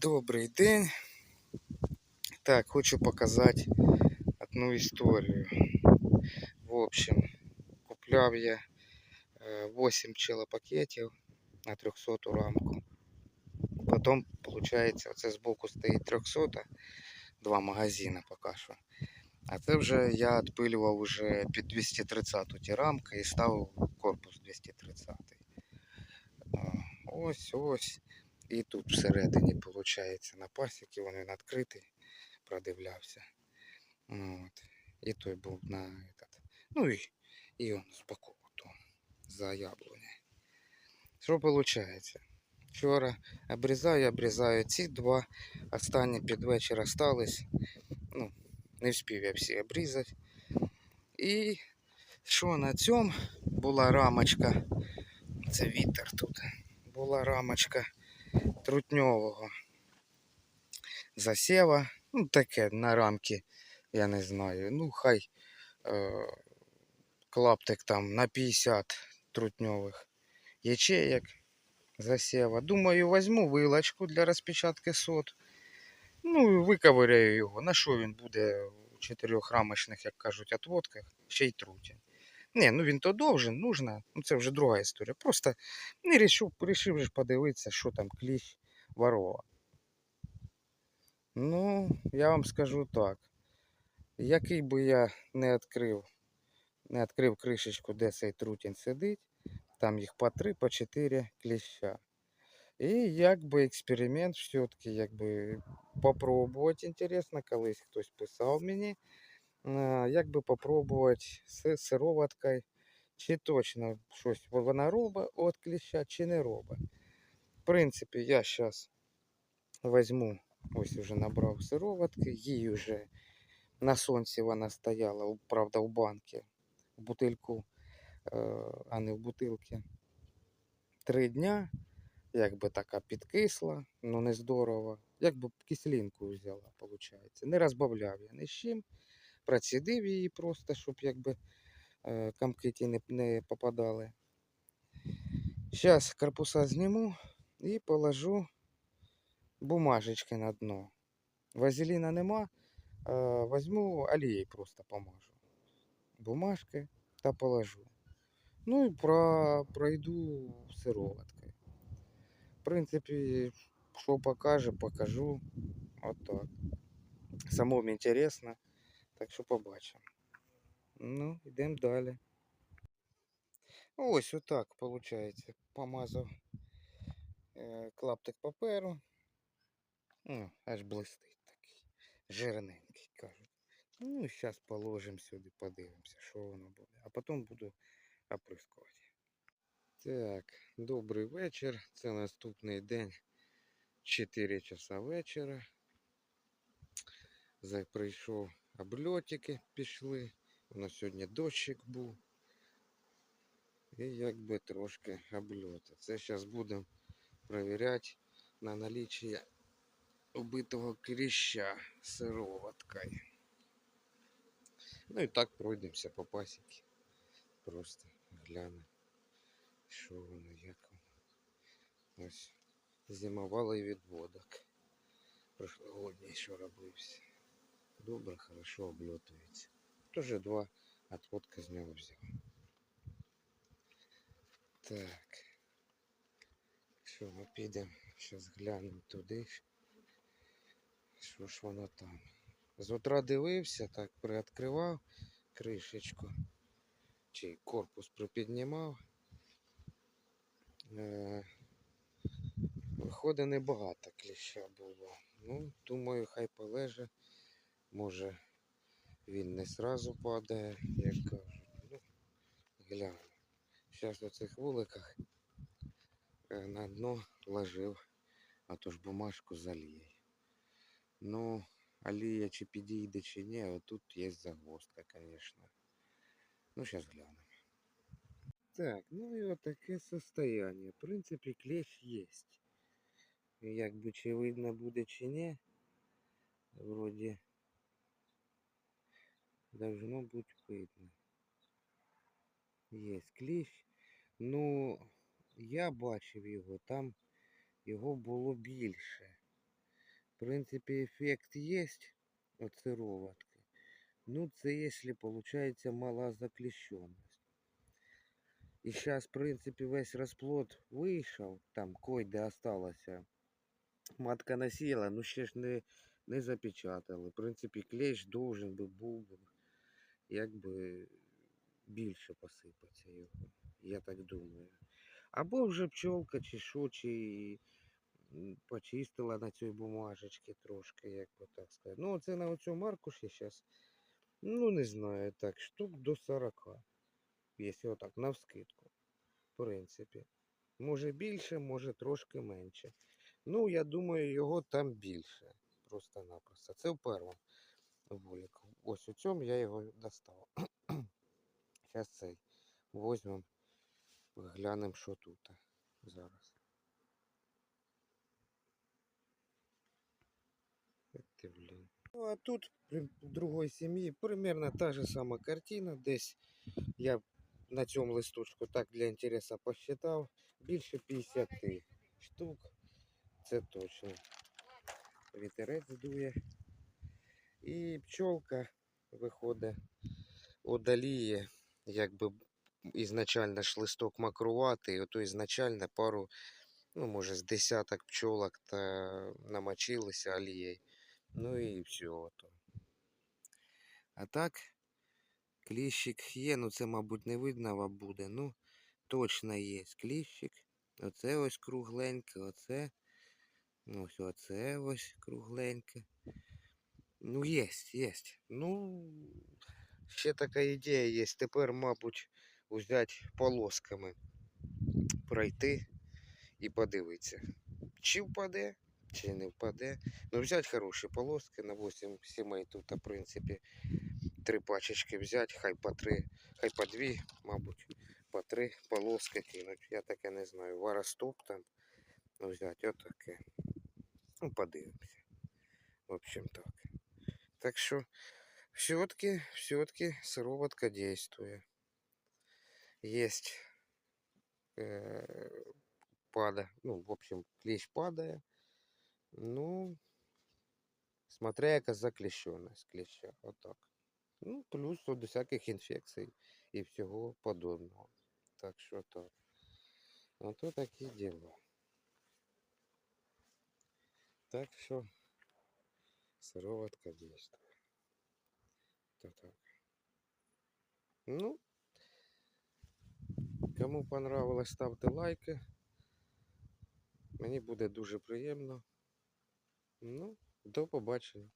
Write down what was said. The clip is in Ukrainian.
Добрий день. Так, хочу показати одну історію. В общем, купляв я е, 8 пчелопакетів на 300 рамку. Потім, виходить, оце збоку стоїть 300, два магазини поки що. А це вже я відпилював уже під 230 ті рамки і ставив корпус 230. О, Ось, ось. І тут всередині, виходить, на пасіки він відкритий, продивлявся. Ну, От. І той був на этот. Ну і, і он боку, то, за яблуня. Що виходить? Вчора обрізаю, обрізаю ці два, останні під вечір остались. Ну, не встиг я всі обрізати. І що на цьому була рамочка, це вітер тут, була рамочка трутньового засєва. Ну, таке на рамки, я не знаю. Ну, хай е, клаптик там на 50 трутньових ячеек засєва. Думаю, візьму вилочку для розпечатки сот. Ну, і виковиряю його. На що він буде у чотирьохрамочних, як кажуть, отводках, ще й трутень. Ні, ну він то довжен, нужно. Ну це вже друга історія. Просто не рішив, рішив же подивитися, що там кліщ ворова. Ну, я вам скажу так. Який би я не відкрив, не відкрив кришечку, де цей трутень сидить, там їх по три, по чотири кліща. І якби експеримент все-таки якби попробувати інтересно, колись хтось писав мені, е, якби попробувати з сироваткою, чи точно щось вона робить від кліща, чи не робить. В принципі, я зараз візьму, ось вже набрав сироватки, їй вже на сонці вона стояла, правда, у банці, в бутильку, а не в бутилці. Три дня, якби така підкисла, ну не здорово. Якби кислинку взяла, виходить. Не розбавляв я ні з чим. Процідив її просто, щоб якби е, комки ті не, не попадали. Зараз корпуса зніму і положу бумажечки на дно. Вазеліна нема, возьму олією просто помажу. Бумажки та положу. Ну і про, пройду сироваткою. В принципі, що покаже, покажу. Отак. Самому інтересно. Так що побачимо. Ну, йдемо далі. Ось отак, виходить. Помазав е, клаптик паперу. Ну, аж блистить такий. Жирненький, кажуть. Ну, зараз положимо сюди, подивимося, що воно буде. А потім буду оприскувати. Так, добрий вечір. Це наступний день. 4 часа вечора. Прийшов обльотики, пішли. У нас сьогодні дощик був. І якби трошки обльоти. Це зараз будемо перевіряти на наличие убитого кліща сироваткою. Ну і так пройдемося по пасіки. Просто глянемо, що воно, як воно. Ось зимовалий відводок. Прошлогодній що робився. Добре, хорошо обльотується. Тоже два отводка з нього взяв. Так. Що ми підемо? Зараз глянемо туди. Що ж воно там? З утра дивився, так приоткривав кришечку. Чи корпус припіднімав. Е, Виходить, небагато кліща було. Ну, думаю, хай полеже. Може він не сразу падає, як кажуть. Ну, гляну. Зараз на цих вуликах е, на дно ложив, а то ж бумажку з олією. Ну, олія чи підійде, чи ні, отут є загвоздка, звісно. Ну, зараз глянемо. Так, ну і отаке состояние. В принципі, клещ є. Якби чи видно буде, чи ні, вроді должно бути видно. Є кліщ. Ну, я бачив його, там його було більше. В принципі, ефект є від сироватки. Ну, це якщо виходить мала закліщеність. І зараз, в принципі, весь розплод вийшов, там койде осталося. Матка насіяла, ну ще ж не, не запечатали. В принципі, клещ должен би був якби більше посипатися його. Я так думаю. Або вже пчолка чи що, чи почистила на цій бумажечці трошки, як би так сказати. Ну, це на оцьому аркуші зараз, ну не знаю, так, штук до 40. Якщо отак, навскидку. В принципі. Може більше, може трошки менше. Ну, я думаю, його там більше. Просто-напросто. Це в першому вулику. Ось у цьому я його достав. Зараз цей возьмемо, глянемо, що тут зараз. Ти, блін. Ну, а тут при другой сім'ї примерно та же сама картина. Десь я на цьому листочку так для інтересу посчитав. Більше 50 штук. Це точно. Вітерець дує. І пчолка виходить, одаліє, якби ізначально ж листок макруватий, ото ізначально пару, ну може з десяток пчолок та намочилися олією. Ну і все. Ото. А так, кліщик є, ну це, мабуть, не видно буде. Ну, точно є кліщик. Оце ось кругленьке, оце. Ну, ось оце ось кругленьке. Ну, єсть, єсть. Ну, ще така ідея є. Тепер, мабуть, взяти полосками, пройти і подивитися. Чи впаде, чи не впаде. Ну, взяти хороші полоски на 8 сімей тут, в принципі, три пачечки взяти, хай по три, хай по дві, мабуть, по три полоски кинуть. Я таке не знаю. Варостоп там ну, взяти, отаке. Ну, подивимося. В общем так. Так що все-таки, все-таки сироватка действует. Есть э, пада, ну, в общем, клещ падає. Ну, смотря яка заклещеність клеща, отак. Ну, плюс до всяких інфекцій і всього подобного. Так що так. Ото такі діла. Так що Сироватка действует. То так. Ну, кому понравилось, ставте лайки. Мені буде дуже приємно. Ну, до побачення.